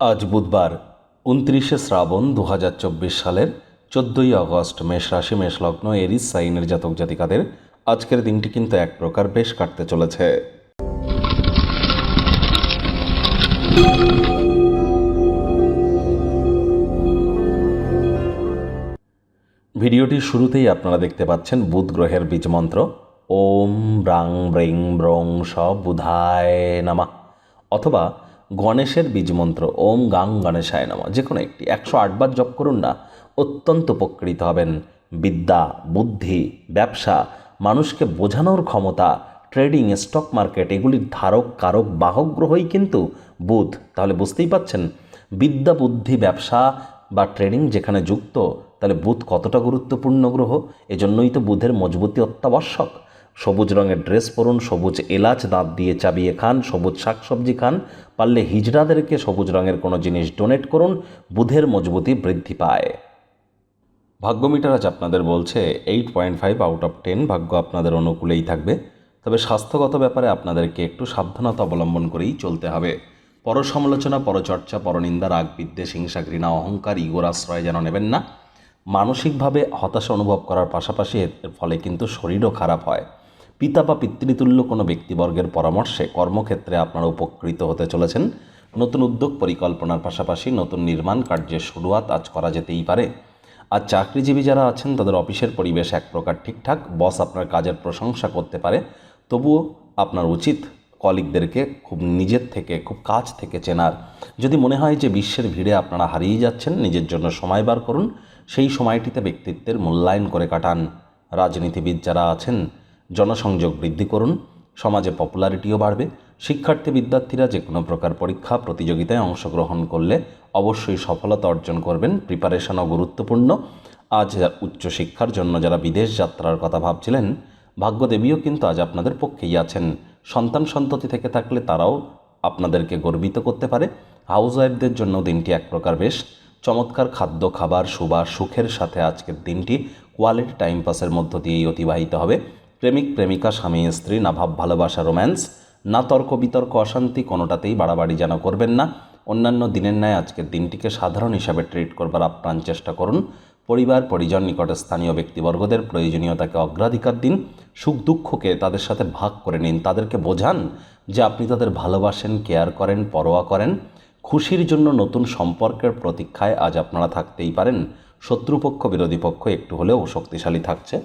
আজ বুধবার, উনত্রিশে শ্রাবণ দু হাজার চব্বিশ সালের চোদ্দোই আগস্ট মেষ রাশি, মেষ লগ্ন, এরিস, সাইনের জাতক জাতিকাদের আজকের দিনটি কিন্তু এক প্রকার বেশ কাটতে চলেছে। ভিডিওটির শুরুতেই আপনারা দেখতে পাচ্ছেন বুধ গ্রহের বীজ মন্ত্র। ওম ব্রাং ব্রিং ব্রং স বুধায় নামা। অথবা গণেশের বীজ মন্ত্র ওম গাং গণেশায় নামা। যে কোনো একটি, একশো আটবার জপ করুন না, অত্যন্ত উপকৃত হবেন। বিদ্যা, বুদ্ধি, ব্যবসা, মানুষকে বোঝানোর ক্ষমতা, ট্রেডিং, স্টক মার্কেট, এগুলির ধারক, কারক, বাহক গ্রহই কিন্তু বুধ। তাহলে বুঝতেই পাচ্ছেন? বিদ্যা, বুদ্ধি, ব্যবসা বা ট্রেডিং যেখানে যুক্ত, তাহলে বুধ কতটা গুরুত্বপূর্ণ গ্রহ? এজন্যই তো বুধের মজবুতি অত্যাবশ্যক। সবুজ রঙের ড্রেস পরুন, সবুজ এলাচ দাঁত দিয়ে চাবিয়ে খান, সবুজ শাকসবজি খান, পারলে হিজড়াদেরকে সবুজ রঙের কোনো জিনিস ডোনেট করুন, বুধের মজবুতি বৃদ্ধি পায়। ভাগ্য মিটার আজ আপনাদের বলছে eight point five out of ten ভাগ্য আপনাদের অনুকূলেই থাকবে। তবে স্বাস্থ্যগত ব্যাপারে আপনাদেরকে একটু সাবধানতা অবলম্বন করেই চলতে হবে। পরসমালোচনা, পরচর্চা, পরনিন্দা রাগ বিদ্বেষ হিংসা, ঘৃণা, অহংকার, ইগোর আশ্রয় যেন নেবেন না। মানসিকভাবে হতাশা অনুভব করার পাশাপাশি এর ফলে কিন্তু শরীরও খারাপ হয়। পিতা বা পিতৃতুল্য কোনো ব্যক্তিবর্গের পরামর্শে কর্মক্ষেত্রে আপনারা উপকৃত হতে চলেছেন। নতুন উদ্যোগ পরিকল্পনার পাশাপাশি নতুন নির্মাণ কার্যের শুরুয়াত আজ করা যেতেই পারে। আর চাকরিজীবী যারা আছেন, তাদের অফিসের পরিবেশ এক প্রকার ঠিকঠাক, বস আপনার কাজের প্রশংসা করতে পারে। তবুও আপনার উচিত কলিগদেরকে খুব নিজের থেকে, খুব কাছ থেকে চেনার। যদি মনে হয় যে বিশ্বের ভিড়ে আপনারা হারিয়ে যাচ্ছেন, নিজের জন্য সময় বার করুন। সেই সময়টিতে ব্যক্তিত্বের মূল্যায়ন করে কাটান। রাজনীতিবিদ যারা আছেন জনসংযোগ বৃদ্ধি করুন, সমাজে পপুলারিটিও বাড়বে, শিক্ষার্থী বিদ্যার্থীরা যে কোনো প্রকার পরীক্ষা, প্রতিযোগিতায় অংশগ্রহণ করলে অবশ্যই সফলতা অর্জন করবেন। প্রিপারেশনও গুরুত্বপূর্ণ। আজ উচ্চশিক্ষার জন্য যারা বিদেশ যাত্রার কথা ভাবছিলেন, ভাগ্যদেবীও কিন্তু আজ আপনাদের পক্ষেই আছেন। সন্তান সন্ততি থেকে থাকলে তারাও আপনাদেরকে গর্বিত করতে পারে। হাউস ওয়াইফদের জন্য দিনটি এক প্রকার বেশ। চমৎকার খাদ্য, খাবার, সুবাস, সুখের সাথে আজকের দিনটি কোয়ালিটি টাইম পাসের মধ্য দিয়েই অতিবাহিত হবে। প্রেমিক, প্রেমিকা, স্বামী, স্ত্রী, না ভাব, ভালোবাসা, রোম্যান্স, না তর্ক, বিতর্ক, অশান্তি, কোনোটাতেই বাড়াবাড়ি যেন করবেন না। অন্যান্য দিনের ন্যায় আজকের দিনটিকে সাধারণ হিসাবে ট্রিট করবার আপ্রাণ চেষ্টা করুন। পরিবার, পরিজন, নিকটে স্থানীয় ব্যক্তিবর্গদের প্রয়োজনীয়তাকে অগ্রাধিকার দিন। সুখ, দুঃখকে তাদের সাথে ভাগ করে নিন। তাদেরকে বোঝান যে আপনি তাদের ভালোবাসেন, কেয়ার করেন, পরোয়া করেন। খুশির জন্য নতুন সম্পর্কের প্রতীক্ষায় আজ আপনারা থাকতেই পারেন। শত্রুপক্ষ, বিরোধী পক্ষ একটু হলেও শক্তিশালী থাকছে।